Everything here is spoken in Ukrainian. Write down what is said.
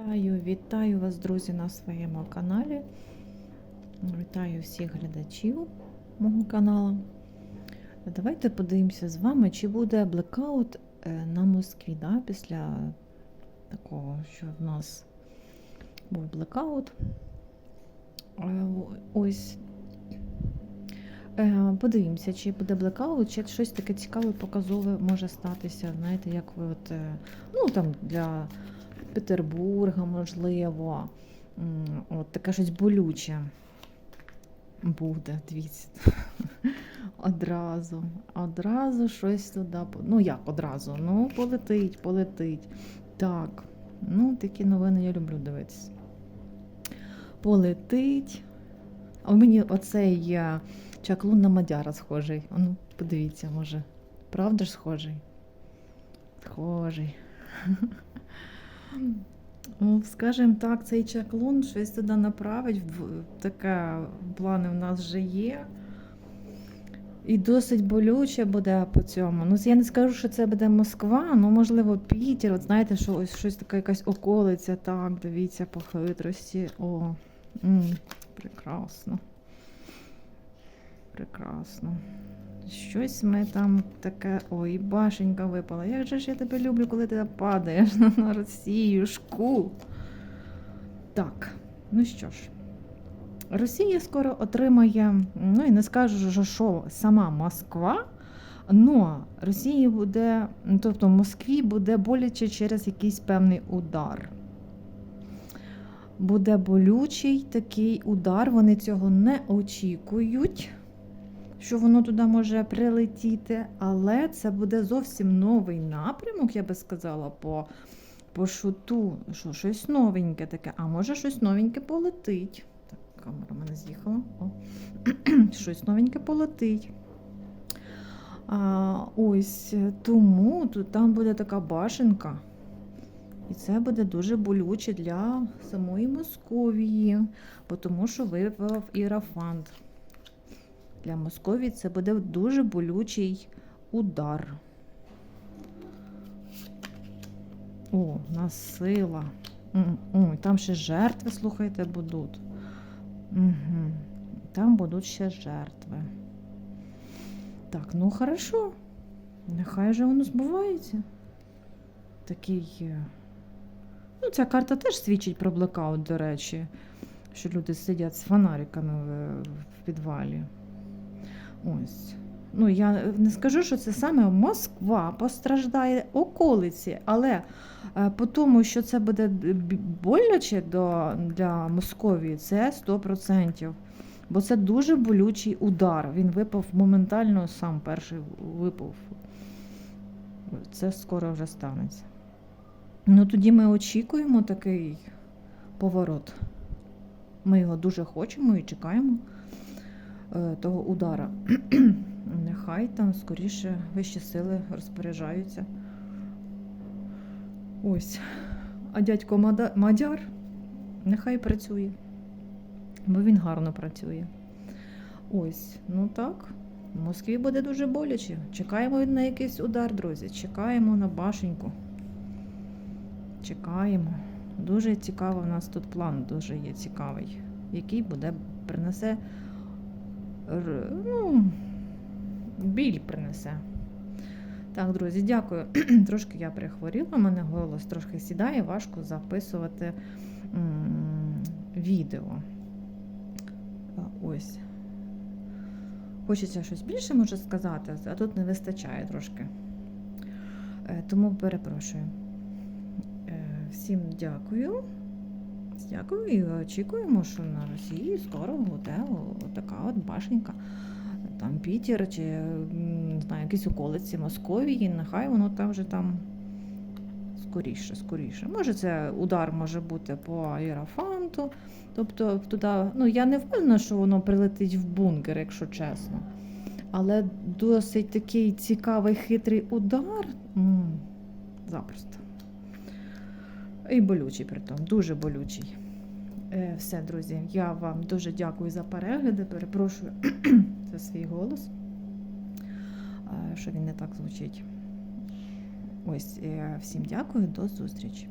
Вітаю, вітаю вас, друзі, на своєму каналі. Вітаю всіх глядачів мого каналу. Давайте подивимося з вами, чи буде блекаут е, на Москві да, після такого, що в нас був блекаут. Е, Ось Е, Подивимося, чи буде блекаут, чи щось таке цікаве, показове може статися. Знаєте, як ви от, ну там для Петербурга, можливо, от таке щось болюче буде, дивіться. Одразу, одразу щось туди. Ну як одразу? Ну, полетить, полетить. Так, ну такі новини я люблю дивитися. Полетить. А мені оцей е, чаклун на Мадяра схожий. Ну, подивіться, може. Правда ж схожий? Схожий. Ну, скажімо так, цей чаклун щось туди направить. Таке плани в нас вже є. І досить болюче буде по цьому. Ну, я не скажу, що це буде Москва, ну, можливо, Пітер. От знаєте, що ось щось таке, якась околиця, так, дивіться, по хитрості. О, м, прекрасно. Прекрасно. Щось ми там таке. Ой, башенька випала. Як же ж я тебе люблю, коли ти падаєш на Росіюшку. Так, ну що ж. Росія скоро отримає, ну і не скажу, що, сама Москва, але Росії буде, тобто Москві буде боляче через якийсь певний удар. Буде болючий такий удар, вони цього не очікують що воно туди може прилетіти, але це буде зовсім новий напрямок, я би сказала, по, по шуту. Що щось новеньке таке, а може щось новеньке полетить. Так, камера мене з'їхала. Щось новеньке полетить. А, ось тому тут там буде така башенка. І це буде дуже болюче для самої Московії, бо тому що випав ірафант. Для Московії це буде дуже болючий удар. О, у нас сила. Ой, там ще жертви, слухайте, будуть. Угу. Там будуть ще жертви. Так, ну хорошо. Нехай же воно збувається. Такий. е, Ну, ця карта теж свідчить про блекаут, до речі, що люди сидять з фонариками в підвалі. Ось. Ну, я не скажу, що це саме Москва постраждає околиці, але е, по тому, що це буде боляче до, для Московії, це 100%. Бо це дуже болючий удар. Він випав моментально сам перший випав. Це скоро вже станеться. Ну тоді ми очікуємо такий поворот. Ми його дуже хочемо і чекаємо того удара. Нехай там скоріше вищі сили розпоряджаються. Ось. А дядько Мадяр нехай працює, бо він гарно працює. Ось, ну так. В Москві буде дуже боляче. Чекаємо на якийсь удар, друзі. Чекаємо на башеньку. Чекаємо. Дуже цікавий у нас тут план, дуже є цікавий, який буде принесе ну, біль принесе. Так, друзі, дякую. Трошки я перехворіла, у мене голос трошки сідає, важко записувати відео. Ось. Хочеться щось більше може сказати, а тут не вистачає трошки. Е, Тому перепрошую. Е, Всім дякую. Дякую і очікуємо, що на Росії скоро буде така от башенька. Там Пітер чи не знаю, якісь околиці Московії. Нехай воно там вже там скоріше, скоріше. Може, це удар може бути по аерофанту. Тобто туди, ну я не впевнена, що воно прилетить в бункер, якщо чесно. Але досить такий цікавий хитрий удар. м, Запросто. І болючий при тому, дуже болючий. Е, Все, друзі, я вам дуже дякую за перегляди. Перепрошую за свій голос, е, що він не так звучить. Ось, е, всім дякую, до зустрічі.